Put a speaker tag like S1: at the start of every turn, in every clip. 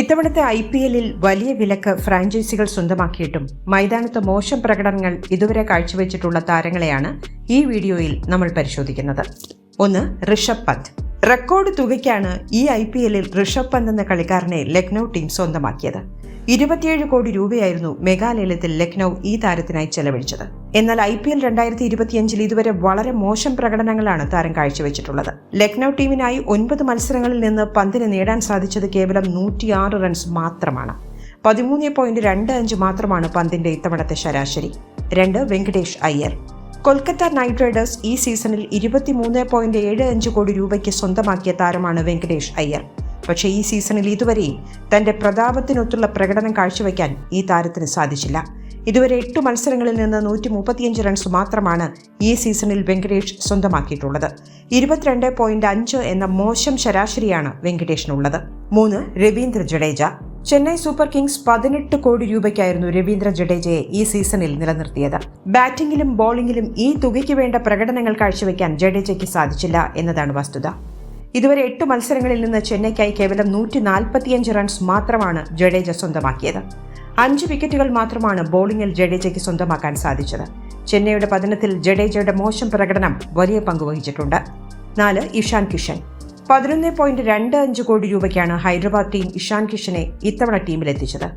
S1: ഇത്തവണത്തെ I P എല്ലിൽ വലിയ വിലക്ക് ഫ്രാഞ്ചൈസികൾ സ്വന്തമാക്കിയിട്ടും മൈതാനത്ത് മോശം പ്രകടനങ്ങൾ ഇതുവരെ കാഴ്ചവെച്ചിട്ടുള്ള താരങ്ങളെയാണ് ഈ വീഡിയോയിൽ നമ്മൾ പരിശോധിക്കുന്നത്. ഒന്ന് ഋഷഭ് പന്ത്. റെക്കോർഡ് തുകയ്ക്കാണ് ഈ ഐ പി എല്ലിൽ ഋഷഭ് പന്ത് എന്ന കളിക്കാരനെ ലക്നൌ ടീം സ്വന്തമാക്കിയത്. ഇരുപത്തിയേഴ് കോടി രൂപയായിരുന്നു മെഗാലയത്തിൽ ലക്നൌ ഈ താരത്തിനായി ചെലവഴിച്ചത്. എന്നാൽ ഐ പി എൽ രണ്ടായിരത്തി ഇരുപത്തിയഞ്ചിൽ ഇതുവരെ വളരെ മോശം പ്രകടനങ്ങളാണ് താരം കാഴ്ചവെച്ചിട്ടുള്ളത്. ലക്നൌ ടീമിനായി ഒൻപത് മത്സരങ്ങളിൽ നിന്ന് പന്തിന് നേടാൻ സാധിച്ചത് കേവലം നൂറ്റിയാറ് റൺസ് മാത്രമാണ്. പതിമൂന്ന് പോയിന്റ് രണ്ട് അഞ്ച് മാത്രമാണ് പന്തിന്റെ ഇത്തവണത്തെ ശരാശരി. രണ്ട് വെങ്കടേഷ് അയ്യർ. കൊൽക്കത്ത നൈറ്റ് റൈഡേഴ്സ് ഈ സീസണിൽ ഇരുപത്തിമൂന്ന് പോയിന്റ് ഏഴ് അഞ്ച് കോടി രൂപയ്ക്ക് സ്വന്തമാക്കിയ താരമാണ് വെങ്കടേഷ് അയ്യർ. പക്ഷേ ഈ സീസണിൽ ഇതുവരെയും തന്റെ പ്രതാപത്തിനൊത്തുള്ള പ്രകടനം കാഴ്ചവെക്കാൻ ഈ താരത്തിന് സാധിച്ചില്ല. ഇതുവരെ എട്ട് മത്സരങ്ങളിൽ നിന്ന് നൂറ്റി മുപ്പത്തിയഞ്ച് റൺസ് മാത്രമാണ് ഈ സീസണിൽ വെങ്കടേഷ് സ്വന്തമാക്കിയിട്ടുള്ളത്. ഇരുപത്തിരണ്ട് പോയിന്റ് അഞ്ച് എന്ന മോശം ശരാശരിയാണ് വെങ്കടേഷിനുള്ളത്. മൂന്ന് രവീന്ദ്ര ജഡേജ. ചെന്നൈ സൂപ്പർ കിങ്സ് പതിനെട്ട് കോടി രൂപയ്ക്കായിരുന്നു രവീന്ദ്ര ജഡേജയെ ഈ സീസണിൽ നിലനിർത്തിയത്. ബാറ്റിംഗിലും ബോളിംഗിലും ഈ തുകയ്ക്ക് വേണ്ട പ്രകടനങ്ങൾ കാഴ്ചവെക്കാൻ ജഡേജയ്ക്ക് സാധിച്ചില്ല എന്നതാണ് വസ്തുത. ഇതുവരെ എട്ട് മത്സരങ്ങളിൽ നിന്ന് ചെന്നൈക്കായി കേവലം നൂറ്റി നാൽപ്പത്തിയഞ്ച് റൺസ് മാത്രമാണ് ജഡേജ സ്വന്തമാക്കിയത്. അഞ്ച് വിക്കറ്റുകൾ മാത്രമാണ് ബോളിംഗിൽ ജഡേജയ്ക്ക് സ്വന്തമാക്കാൻ സാധിച്ചത്. ചെന്നൈയുടെ പതനത്തിൽ ജഡേജയുടെ മോശം പ്രകടനം വലിയ പങ്ക് വഹിച്ചിട്ടുണ്ട്. നാല് ഇഷാൻ കിഷൻ. പതിനൊന്ന് പോയിന്റ് രണ്ട് അഞ്ച് കോടി രൂപയ്ക്കാണ് ഹൈദരാബാദ് ടീം ഇഷാൻ കിഷനെ ഇത്തവണ ടീമിലെത്തിച്ചത്.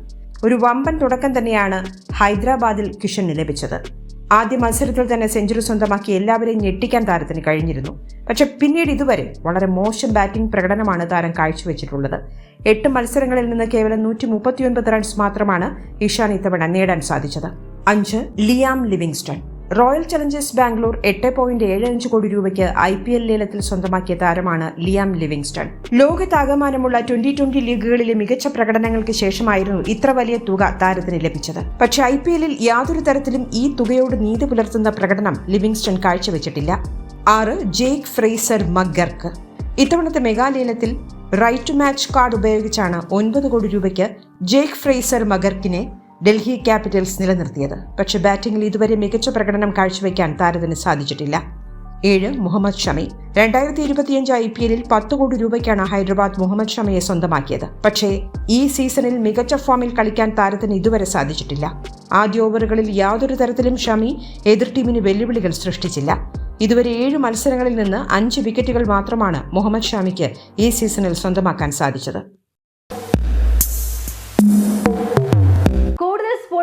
S1: ഒരു വമ്പൻ തുടക്കം തന്നെയാണ് ഹൈദരാബാദിൽ കിഷന് ലഭിച്ചത്. ആദ്യ മത്സരത്തിൽ തന്നെ സെഞ്ചുറി സ്വന്തമാക്കി എല്ലാവരെയും ഞെട്ടിക്കാൻ താരത്തിന് കഴിഞ്ഞിരുന്നു. പക്ഷെ പിന്നീട് ഇതുവരെ വളരെ മോശം ബാറ്റിംഗ് പ്രകടനമാണ് താരം കാഴ്ചവെച്ചിട്ടുള്ളത്. എട്ട് മത്സരങ്ങളിൽ നിന്ന് കേവലം നൂറ്റി മുപ്പത്തിയൊൻപത് റൺസ് മാത്രമാണ് ഇഷാൻ ഇത്തവണ നേടാൻ സാധിച്ചത്. അഞ്ച് Liam Livingstone. Royal Challengers Bangalore എട്ട് പോയിന്റ് ഏഴ് അഞ്ച് കോടി രൂപയ്ക്ക് ഐ പി എൽ ലേലത്തിൽ സ്വന്തമാക്കിയ താരമാണ് ലിയാം ലിവിങ്സ്റ്റൺ. ലോകത്താകമാനമുള്ള ട്വന്റി ട്വന്റി ലീഗുകളിലെ മികച്ച പ്രകടനങ്ങൾക്ക് ശേഷമായിരുന്നു ഇത്ര വലിയ തുക താരത്തിന് ലഭിച്ചത്. പക്ഷേ ഐ പി എല്ലിൽ യാതൊരു തരത്തിലും ഈ തുകയോട് നീതി പുലർത്തുന്ന പ്രകടനം ലിവിങ്സ്റ്റൺ കാഴ്ചവെച്ചിട്ടില്ല. ആറ് ജേക്ക് ഫ്രേസർ മഗർക്ക് ഇത്തവണത്തെ മെഗാലേലത്തിൽ റൈറ്റ് ടു മാച്ച് കാർഡ് ഉപയോഗിച്ചാണ് ഒൻപത് കോടി രൂപയ്ക്ക് ജേക്ക് ഫ്രേസർ മഗർക്കിനെ ഡൽഹി ക്യാപിറ്റൽസ് നിലനിർത്തിയത്. പക്ഷേ ബാറ്റിംഗിൽ ഇതുവരെ മികച്ച പ്രകടനം കാഴ്ചവെക്കാൻ താരത്തിന് സാധിച്ചിട്ടില്ല. ഏഴ് മുഹമ്മദ് ഷമി. രണ്ടായിരത്തി ഇരുപത്തിയഞ്ച് ഐ പി എല്ലിൽ പത്ത് കോടി രൂപയ്ക്കാണ് ഹൈദരാബാദ് മുഹമ്മദ് ഷമിയെ സ്വന്തമാക്കിയത്. പക്ഷേ ഈ സീസണിൽ മികച്ച ഫോമിൽ കളിക്കാൻ താരത്തിന് ഇതുവരെ സാധിച്ചിട്ടില്ല. ആദ്യ ഓവറുകളിൽ യാതൊരു തരത്തിലും ഷമി എതിർ ടീമിന് വെല്ലുവിളികൾ സൃഷ്ടിച്ചില്ല. ഇതുവരെ ഏഴ് മത്സരങ്ങളിൽ നിന്ന് അഞ്ച് വിക്കറ്റുകൾ മാത്രമാണ് മുഹമ്മദ് ഷാമിക്ക് ഈ സീസണിൽ സ്വന്തമാക്കാൻ സാധിച്ചത്.